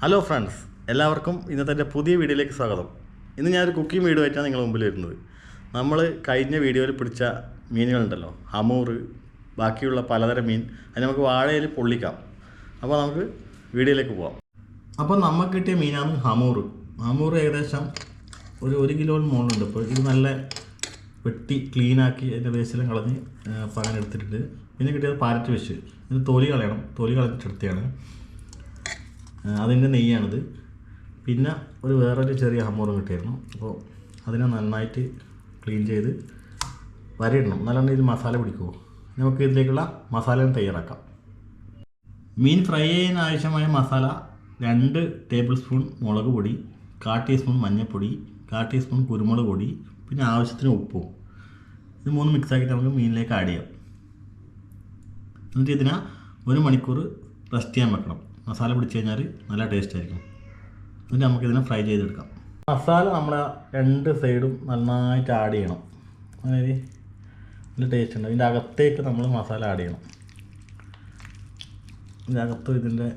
Hello friends എല്ലാവർക്കും ഇന്നത്തെ എന്റെ പുതിയ വീഡിയോയിലേക്ക് സ്വാഗതം. ഇന്ന് ഞാനൊരു കുക്കിംഗ് വീഡിയോ ആയിട്ടാണ് നിങ്ങളുടെ മുമ്പിൽ വരുന്നത്. നമ്മൾ കഴിഞ്ഞ വീഡിയോയിൽ പിടിച്ച മീനുകളുണ്ടല്ലോ. ഹമൂർ ബാക്കിയുള്ള പലതരം മീൻ. അത് നമുക്ക് വാഴയിൽ പൊള്ളിക്കാം. അപ്പോൾ നമുക്ക് വീഡിയോയിലേക്ക് പോവാം. അപ്പോൾ നമുക്ക് കിട്ടിയ മീനാണ് ഹമൂർ ഹമൂർ ഏകദേശം ഒരു ഒരു കിലോ മുകളിലുണ്ട്. അപ്പോൾ ഇത് നല്ല വെട്ടി ക്ലീനാക്കി അതിന്റെ വേസ്റ്റെല്ലാം കളഞ്ഞ് പകനെടുത്തിട്ടുണ്ട് പിന്നെ കിട്ടിയത് പാരറ്റ് വെച്ച് ഇത് തൊലി കളയണം. തൊലി കളഞ്ഞിട്ടെടുത്തതാണ് അതിന്റെ നെയ്യാണിത്. പിന്നെ ഒരു വേറൊരു ചെറിയ ഹമ്മറും കിട്ടിയിരുന്നു. അപ്പോൾ അതിനെ നന്നായിട്ട് ക്ലീൻ ചെയ്ത് വരയിടണം. നല്ലോണം ഇതിൽ മസാല പിടിക്കുമോ നമുക്ക് ഇതിലേക്കുള്ള മസാല തയ്യാറാക്കാം. മീൻ ഫ്രൈ ചെയ്യാൻ ആവശ്യമായ മസാല രണ്ട് ടേബിൾ സ്പൂൺ മുളക് പൊടി കാ ടീസ്പൂൺ മഞ്ഞൾപ്പൊടി കാ ടീസ്പൂൺ കുരുമുളക് പൊടി പിന്നെ ആവശ്യത്തിന് ഉപ്പും. ഇത് മൂന്ന് മിക്സ് ആക്കിയിട്ട് നമുക്ക് മീനിലേക്ക് ആഡ് ചെയ്യാം. എന്നിട്ട് ഇതിനെ ഒരു മണിക്കൂർ റെസ്റ്റ് ചെയ്യാൻ വെക്കണം. മസാല പിടിച്ച് കഴിഞ്ഞാൽ നല്ല ടേസ്റ്റ് ആയിരിക്കും. എന്നിട്ട് നമുക്കിതിനെ ഫ്രൈ ചെയ്തെടുക്കാം. മസാല നമ്മൾ രണ്ട് സൈഡും നന്നായിട്ട് ആഡ് ചെയ്യണം. അതായത് നല്ല ടേസ്റ്റ് ഉണ്ട്. ഇതിന്റെ അകത്തേക്ക് നമ്മൾ മസാല ആഡ് ചെയ്യണം. ഇതിന്റെ അകത്തും ഇതിന്റെ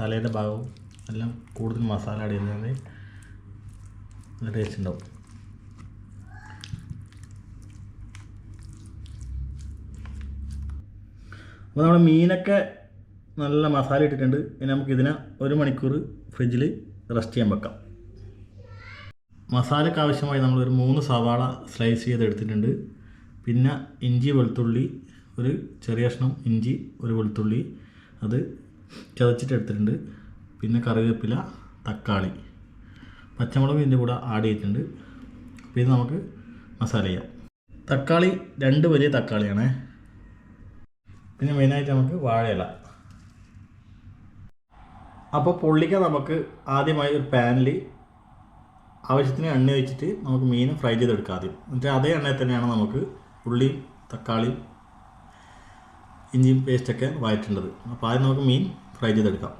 തലയുടെ ഭാഗവും എല്ലാം കൂടുതൽ മസാല ആഡ് ചെയ്യുന്നത് നല്ല ടേസ്റ്റ് ഉണ്ടാവും. അപ്പോൾ നമ്മുടെ മീനൊക്കെ നല്ല മസാല ഇട്ടിട്ടുണ്ട്. ഇനി നമുക്ക് ഇതിനെ ഒരു മണിക്കൂർ ഫ്രിഡ്ജിൽ റെസ്റ്റ് ചെയ്യാൻ വെക്കാം. മസാലയ്ക്ക് ആവശ്യമായി നമ്മളൊരു മൂന്ന് സവാള സ്ലൈസ് ചെയ്ത് എടുത്തിട്ടുണ്ട് പിന്നെ ഇഞ്ചി വെളുത്തുള്ളി ഒരു ചെറിയ കഷ്ണം ഇഞ്ചി ഒരു വെളുത്തുള്ളി അത് ചതച്ചിട്ട് എടുത്തിട്ടുണ്ട്. പിന്നെ കറിവേപ്പില തക്കാളി പച്ചമുളക് ഇതിന്റെ കൂടെ ആഡ് ചെയ്തിട്ടുണ്ട്. അപ്പോൾ ഇത് നമുക്ക് മസാല ചെയ്യാം. തക്കാളി രണ്ട് വലിയ തക്കാളിയാണേ. പിന്നെ മെയിനായിട്ട് നമുക്ക് വാഴയില. അപ്പോൾ പൊള്ളിക്കാൻ നമുക്ക് ആദ്യമായി ഒരു പാനിൽ ആവശ്യത്തിന് എണ്ണ വെച്ചിട്ട് നമുക്ക് മീൻ ഫ്രൈ ചെയ്തെടുക്കാം ആദ്യം. എന്നിട്ട് അതേ എണ്ണയിൽ തന്നെയാണ് നമുക്ക് ഉള്ളിയും തക്കാളിയും ഇഞ്ചിയും പേസ്റ്റൊക്കെ വഴറ്റേണ്ടത്. അപ്പോൾ ആദ്യം നമുക്ക് മീൻ ഫ്രൈ ചെയ്തെടുക്കാം.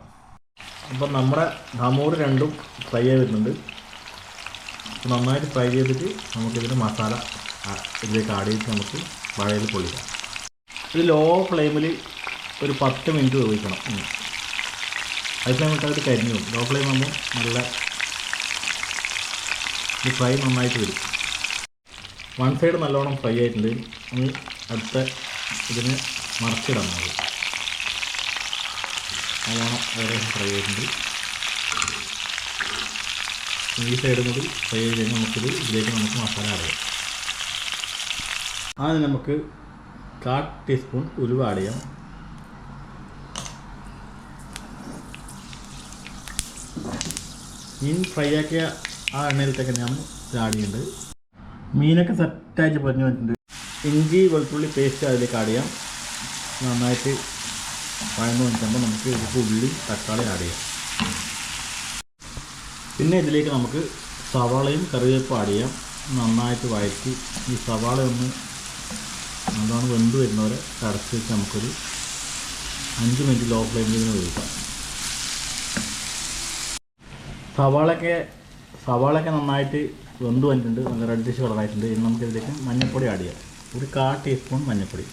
അപ്പോൾ നമ്മുടെ ഹമൂർ രണ്ടും ഫ്രൈ ആയി വരുന്നുണ്ട്. നന്നായിട്ട് ഫ്രൈ ചെയ്തിട്ട് നമുക്കിതിന്റെ മസാല ഇതിലേക്ക് ആഡ് ചെയ്തിട്ട് നമുക്ക് വഴയിൽ പൊള്ളിക്കാം. ഇത് ലോ ഫ്ലെയിമിൽ ഒരു പത്ത് മിനിറ്റ് ഉപയോഗിക്കണം. ഹൈ ഫ്ലെയിം കരിഞ്ഞു പോകും. ലോ ഫ്ലെയിം ആകുമ്പോൾ നല്ല ഈ ഫ്രൈ നന്നായിട്ട് വരും. വൺ സൈഡ് നല്ലോണം ഫ്രൈ ആയിട്ടുണ്ട്. ഇനി അടുത്ത ഇതിന് മറച്ചിടാം നമുക്ക് നല്ലോണം ഏകദേശം ഫ്രൈ ആയിട്ടുണ്ട്. ഈ സൈഡും കൂടി ഫ്രൈ ചെയ്ത് കഴിഞ്ഞാൽ നമുക്കിത് ഇതിലേക്ക് നമുക്ക് മസാല അറിയാം ആദ്യം നമുക്ക് കാ ടീസ്പൂൺ ഉലുവ ആഡ് ചെയ്യാം. മീൻ ഫ്രൈ ആക്കിയ ആ എണ്ണയിലത്തേക്ക് ഞാൻ ചെയ്യുന്നുണ്ട് മീനൊക്കെ സെറ്റായിട്ട് പറഞ്ഞു വന്നിട്ടുണ്ട്. ഇഞ്ചി വെളുത്തുള്ളി പേസ്റ്റ് അതിലേക്ക് ആഡ് ചെയ്യാം. നന്നായിട്ട് വഴന്ന് വന്നിട്ടുമ്പോൾ നമുക്ക് ഇതിലേക്ക് ഉള്ളി തക്കാളി ആഡ് ചെയ്യാം. പിന്നെ ഇതിലേക്ക് നമുക്ക് സവാളയും കറിവേപ്പും ആഡ് ചെയ്യാം. നന്നായിട്ട് വഴറ്റി ഈ സവാള ഒന്ന് നല്ലോണം വെന്ത് വരുന്നവരെ കടച്ച് വെച്ച് നമുക്കൊരു അഞ്ച് മിനിറ്റ് ലോ ഫ്ലെയിമിൽ നിന്ന് വേവിക്കാം. സവാളയൊക്കെ സവാളയൊക്കെ നന്നായിട്ട് വെന്ത് വന്നിട്ടുണ്ട്. നല്ല റെഡിഷ് കളറായിട്ടുണ്ട്. ഇനി നമുക്ക് ഇതിലേക്ക് മഞ്ഞൾപ്പൊടി ആഡ് ചെയ്യാം. ഒരു കാ ടീസ്പൂൺ മഞ്ഞൾപ്പൊടി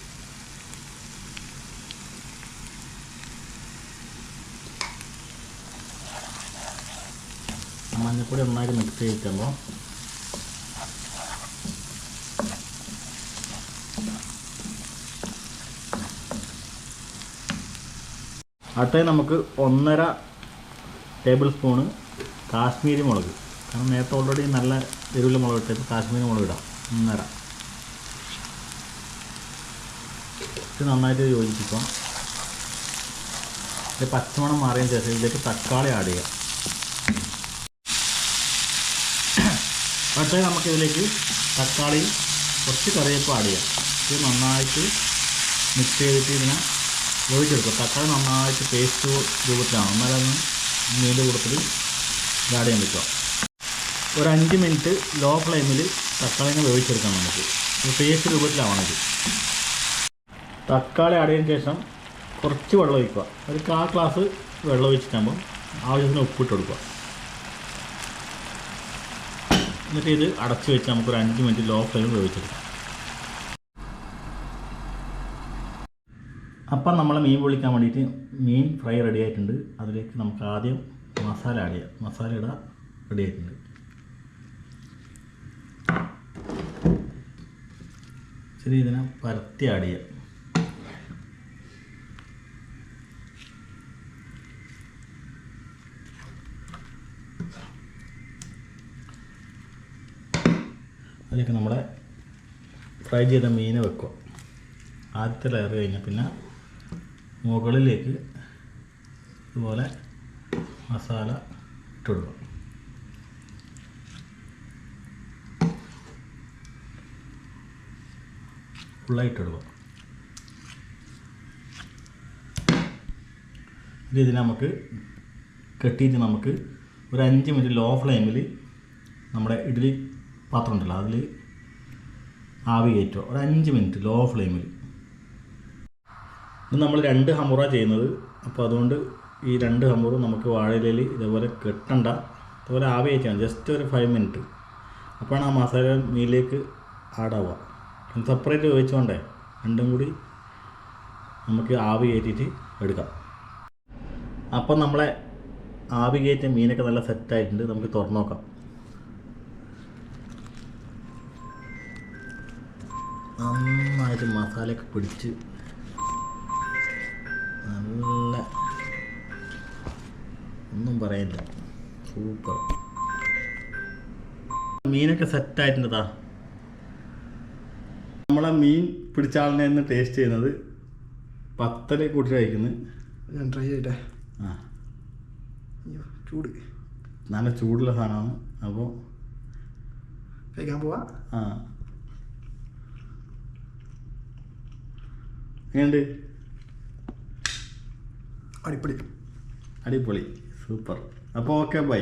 മഞ്ഞൾപ്പൊടി നന്നായിട്ട് മിക്സ് ചെയ്തിട്ടുമ്പോൾ അടുത്തത് നമുക്ക് ഒന്നര ടേബിൾ സ്പൂണ് കാശ്മീരി മുളക്. കാരണം നേരത്തെ ഓൾറെഡി നല്ല എരിവുള്ള മുളക് ഇട്ടിട്ട് കാശ്മീരി മുളക് ഇടാം. ഒന്നര ഇത് നന്നായിട്ട് യോജിപ്പിക്കാം ഇത് പച്ചമണം മാറിയതിന് ശേഷം ഇതിലേക്ക് തക്കാളി ആഡ് ചെയ്യാം. പക്ഷേ നമുക്കിതിലേക്ക് തക്കാളി കുറച്ച് കറിവേപ്പ് ആഡ് ചെയ്യാം. ഇത് നന്നായിട്ട് മിക്സ് ചെയ്തിട്ട് ഇതിനെ വേവിച്ചെടുക്കുക. തക്കാളി നന്നായിട്ട് പേസ്റ്റ് രൂപത്തിലാണ്. എന്നാലും മീന്റെ കൂട്ടത്തിൽ ആഡ് ചെയ്യാൻ ഒരു അഞ്ച് മിനിറ്റ് ലോ ഫ്ലെയിമിൽ തക്കാളിനെ വേവിച്ചെടുക്കാം നമുക്ക്. പേസ്റ്റ് രൂപത്തിലാവണത് തക്കാളി അടയതിനു ശേഷം കുറച്ച് വെള്ളം ഒഴിക്കുക. ഒരു കാ ഗ്ലാസ് വെള്ളം ഒഴിച്ചിട്ടാകുമ്പോൾ ആവശ്യത്തിന് ഉപ്പിട്ട് കൊടുക്കുക. എന്നിട്ട് ഇത് അടച്ചു വെച്ച് നമുക്കൊരു അഞ്ച് മിനിറ്റ് ലോ ഫ്ലെയിമിൽ വേവിച്ചെടുക്കാം. അപ്പം നമ്മൾ മീൻ പൊളിക്കാൻ വേണ്ടിയിട്ട് മീൻ ഫ്രൈ റെഡി ആയിട്ടുണ്ട്. അതിലേക്ക് നമുക്ക് ആദ്യം മസാല ആഡ് ചെയ്യാം മസാല ഇടാൻ റെഡി ആയിട്ടുണ്ട് ശരി ഇതിനെ പരത്തി ആഡ് ചെയ്യാം. അതിലേക്ക് നമ്മുടെ ഫ്രൈ ചെയ്ത മീനെ വെക്കുക. ആദ്യത്തെ ലെയർ കഴിഞ്ഞാൽ പിന്നെ മുകളിലേക്ക് ഇതുപോലെ മസാല ഇട്ട് ഫുള്ളായിട്ടിടുക ഇനി ഇതിനെ നമുക്ക് കെട്ടിയിട്ട് നമുക്ക് ഒരു അഞ്ച് മിനിറ്റ് ലോ ഫ്ലെയിമിൽ നമ്മുടെ ഇഡ്ഡലി പാത്രം ഉണ്ടല്ലോ അതിൽ ആവി കയറ്റുക. ഒരു അഞ്ച് മിനിറ്റ് ലോ ഫ്ലെയിമിൽ ഇത് നമ്മൾ രണ്ട് ഹമുറ ചെയ്യുന്നത്. അപ്പോൾ അതുകൊണ്ട് ഈ രണ്ട് ഹമുറും നമുക്ക് വാഴയിലയിൽ ഇതേപോലെ കെട്ടണ്ട. ഇതുപോലെ ആവി കയറ്റാം ജസ്റ്റ് ഒരു ഫൈവ് മിനിറ്റ് അപ്പോഴാണ് ആ മസാല മീനിലേക്ക് ആഡാവുക സെപ്പറേറ്റ് ഉപയോഗിച്ചുകൊണ്ടേ രണ്ടും കൂടി നമുക്ക് ആവി കയറ്റിയിട്ട് എടുക്കാം. അപ്പം നമ്മളെ ആവി കയറ്റിയ മീനൊക്കെ നല്ല സെറ്റായിട്ടുണ്ട് നമുക്ക് തുറന്നു നോക്കാം. നന്നായിട്ട് മസാലയൊക്കെ പിടിച്ച് നല്ല ഒന്നും പറയില്ല സൂപ്പർ. മീനൊക്കെ സെറ്റായിട്ടുണ്ടതാ നമ്മളെ മീൻ പിടിച്ച ആളിനെ ഇന്ന് ടേസ്റ്റ് ചെയ്യുന്നത് പത്തൽ കൂട്ടി കഴിക്കുന്നത് ഞാൻ ട്രൈ ചെയ്യട്ടെ? ആ. ചൂട്. നല്ല ചൂടുള്ള സാധനമാണ്. അപ്പോൾ കഴിക്കാൻ പോവാ? ആ. എങ്ങനെയുണ്ട്? അടിപൊളി. അടിപൊളി. സൂപ്പർ അപ്പോൾ ഓക്കെ ബൈ